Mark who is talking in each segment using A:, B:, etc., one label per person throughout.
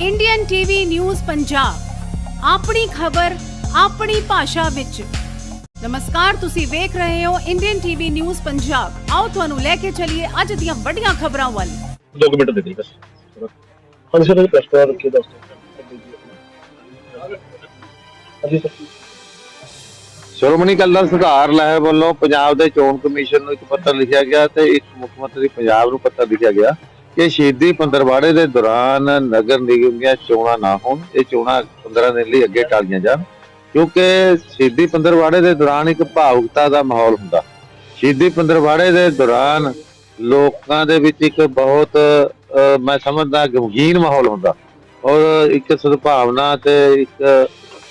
A: Indian TV news Punjab ਆਪਣੀ ਖਬਰ ਆਪਣੀ ਭਾਸ਼ਾ ਵਿੱਚ। ਨਮਸਕਾਰ ਤੁਸੀਂ ਵੇਖ ਰਹੇ ਹੋ ਇੰਡੀਅਨ ਟੀਵੀ ਨਿਊਜ਼ ਪੰਜਾਬ ਆਓ ਤੁਹਾਨੂੰ ਲੈ ਕੇ ਚੱਲੀਏ ਅੱਜ ਦੀਆਂ ਵੱਡੀਆਂ ਖਬਰਾਂ ਵੱਲ।
B: ਦੋ ਕੁ ਮਿੰਟ ਦੇ ਦੇ ਬਸ। ਹਾਂਜੀ ਸਰ ਪ੍ਰੈਸ ਕਾਰਡ ਰੱਖੀ ਦੱਸ ਹਾਂਜੀ ਸਰ।
C: ਸ਼੍ਰੋਮਣੀ ਅਕਾਲੀ ਦਲ ਸੁਧਾਰ ਲਹਿਰ ਵੱਲੋਂ ਪੰਜਾਬ ਦੇ ਚੋਣ ਕਮਿਸ਼ਨ ਨੂੰ ਇੱਕ ਪੱਤਰ ਲਿਖਿਆ ਗਿਆ ਤੇ ਇੱਕ ਮੁੱਖ ਮੰਤਰੀ ਪੰਜਾਬ ਨੂੰ ਪੱਤਰ ਲਿਖਿਆ ਗਿਆ। ਕਿ ਸ਼ਹੀਦੀ ਪੰਦਰਵਾੜੇ ਦੇ ਦੌਰਾਨ ਨਗਰ ਨਿਗਮ ਦੀਆਂ ਚੋਣਾਂ ਨਾ ਹੋਣ, ਇਹ ਚੋਣਾਂ 15 ਦਿਨ ਲਈ ਅੱਗੇ ਟਾਲੀਆਂ ਜਾਣ, ਕਿਉਂਕਿ ਸ਼ਹੀਦੀ ਪੰਦਰਵਾੜੇ ਦੇ ਦੌਰਾਨ ਇੱਕ ਭਾਵੁਕਤਾ ਦਾ ਮਾਹੌਲ ਹੁੰਦਾ। ਸ਼ਹੀਦੀ ਪੰਦਰਵਾੜੇ ਦੇ ਦੌਰਾਨ ਲੋਕਾਂ ਦੇ ਵਿੱਚ ਇੱਕ ਬਹੁਤ ਮੈਂ ਸਮਝਦਾ ਗਮਗੀਨ ਮਾਹੌਲ ਹੁੰਦਾ ਔਰ ਇੱਕ ਸਦਭਾਵਨਾ ਤੇ ਇੱਕ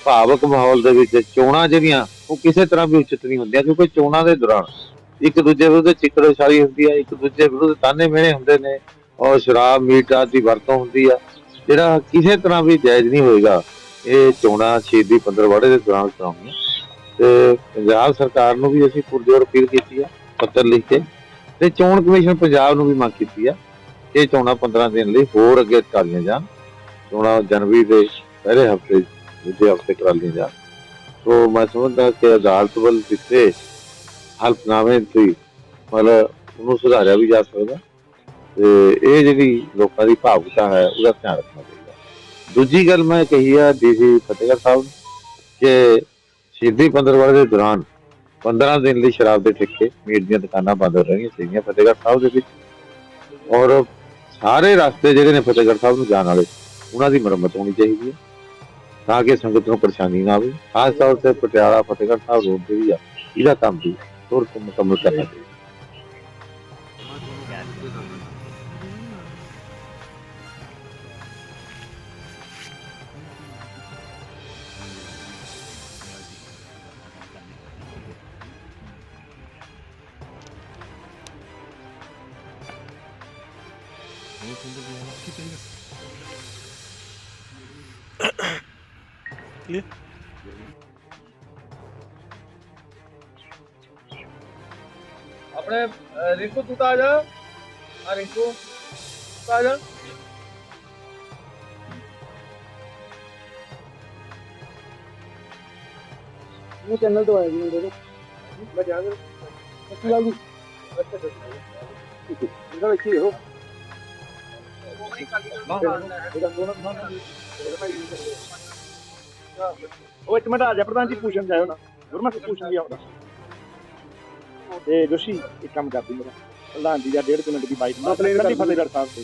C: ਭਾਵਕ ਮਾਹੌਲ ਦੇ ਵਿੱਚ ਚੋਣਾਂ ਜਿਹੜੀਆਂ, ਉਹ ਕਿਸੇ ਤਰ੍ਹਾਂ ਵੀ ਉਚਿਤ ਨਹੀਂ ਹੁੰਦੀਆਂ, ਕਿਉਂਕਿ ਚੋਣਾਂ ਦੇ ਦੌਰਾਨ ਇੱਕ ਦੂਜੇ ਵਿਰੁੱਧ ਚਿੱਕੜੋਸ਼ਾਲੀ ਹੁੰਦੀ ਹੈ, ਇੱਕ ਦੂਜੇ ਵਿਰੁੱਧ ਤਾਨੇ ਮਿਹਣੇ ਹੁੰਦੇ ਨੇ ਔਰ ਸ਼ਰਾਬ, ਮੀਟ ਆਦਿ ਦੀ ਵਰਤੋਂ ਹੁੰਦੀ ਆ। ਜਿਹੜਾ ਕਿਸੇ ਤਰ੍ਹਾਂ ਵੀ ਜਾਇਜ਼ ਨਹੀਂ ਹੋਏਗਾ, ਇਹ ਚੋਣਾਂ ਸ਼ਹੀਦੀ ਪੰਦਰਵਾੜੇ ਦੇ ਦੌਰਾਨ ਕਰਾਉਣੀਆਂ। ਤੇ ਪੰਜਾਬ ਸਰਕਾਰ ਨੂੰ ਵੀ ਅਸੀਂ ਪੁਰਜੋਰ ਅਪੀਲ ਕੀਤੀ ਆ, ਪੱਤਰ ਲਿਖ ਕੇ। ਤੇ ਚੋਣ ਕਮਿਸ਼ਨ ਪੰਜਾਬ ਨੂੰ ਵੀ ਮੰਗ ਕੀਤੀ ਆ ਕਿ ਇਹ ਚੋਣਾਂ 15 ਦਿਨ ਲਈ ਹੋਰ ਅੱਗੇ ਕਰਾਈਆਂ ਜਾਣ। ਚੋਣਾਂ ਜਨਵਰੀ ਦੇ ਪਹਿਲੇ ਹਫ਼ਤੇ, ਦੂਜੇ ਹਫ਼ਤੇ ਕਰਾ ਲਈਆਂ ਜਾਣ। ਸੋ ਮੈਂ ਸਮਝਦਾ ਕਿ ਅਦਾਲਤ ਵੱਲ ਦਿੱਤੇ ਹਲਫਨਾਮੇ ਸੀ ਮਤਲਬ ਉਹਨੂੰ ਸੁਧਾਰਿਆ ਵੀ ਜਾ ਸਕਦਾ। ਤੇ ਇਹ ਜਿਹੜੀ ਲੋਕਾਂ ਦੀ ਭਾਵੁਕਤਾ ਹੈ, ਉਹਦਾ ਧਿਆਨ ਰੱਖਣਾ ਚਾਹੀਦਾ। ਦੂਜੀ ਗੱਲ ਮੈਂ ਕਹੀ ਆ ਡੀਸੀ ਫਤਿਹਗੜ੍ਹ ਸਾਹਿਬ ਨੂੰ ਕਿ ਸ਼ਹੀਦੀ ਪੰਦਰਵਾੜੇ ਦੇ ਦੌਰਾਨ 15 ਦਿਨ ਲਈ ਸ਼ਰਾਬ ਦੇ ਠੇਕੇ, ਮੀਟ ਦੀਆਂ ਦੁਕਾਨਾਂ ਬੰਦ ਰਹੀਆਂ ਸੀਗੀਆਂ ਫਤਿਹਗੜ੍ਹ ਸਾਹਿਬ ਦੇ ਵਿੱਚ। ਔਰ ਸਾਰੇ ਰਸਤੇ ਜਿਹੜੇ ਨੇ ਫਤਿਹਗੜ੍ਹ ਸਾਹਿਬ ਨੂੰ ਜਾਣ ਵਾਲੇ, ਉਹਨਾਂ ਦੀ ਮੁਰੰਮਤ ਹੋਣੀ ਚਾਹੀਦੀ ਹੈ, ਤਾਂ ਕਿ ਸੰਗਤ ਨੂੰ ਪਰੇਸ਼ਾਨੀ ਨਾ ਆਵੇ। ਖਾਸ ਤੌਰ ਤੇ ਪਟਿਆਲਾ ਫਤਿਹਗੜ੍ਹ ਸਾਹਿਬ ਰੋਡ ਤੇ ਵੀ ਆ, ਇਹਦਾ ਕੰਮ ਵੀ ਤੁਰੰਤ ਮੁਕੰਮਲ ਕਰਨਾ ਚਾਹੀਦਾ।
B: ਆਪਣੇ ਅਹ, ਰਿੰਕੂ ਤੂੰ ਤਾਂ ਆ ਜਾ ਆ ਰਿੰਕੂ ਤੂੰ ਤਾਂ ਆ ਜਾ ਇਹ ਚੈਨਲ ਤੋਂ ਆਇਆ ਜੀ ਮੇਰੇ ਕੋਲ ਮੈਂ ਜਾ ਕੇ ਅੱਛੀ ਗੱਲ ਉਹ ਇੱਕ ਮਿੰਟ ਆ ਜਾ ਪ੍ਰਧਾਨ ਜੀ ਪੁੱਛਣ ਜਾਇਓ ਨਾ। ਗੁਰਮਤ ਪੁੱਛਣ ਗਿਆ ਉਹਦਾ ਤੇ ਜੋਸ਼ੀ ਇੱਕ ਕੰਮ ਕਰਦੀ ਮੇਰਾ। ਪ੍ਰਧਾਨ ਜੀ ਦਾ 1.5 ਮਿੰਟ ਦੀ ਬਾਈਕ ਕੱਲੀ ਫਤਿਹਗੜ੍ਹ ਸਾਹਿਬ ਤੇ।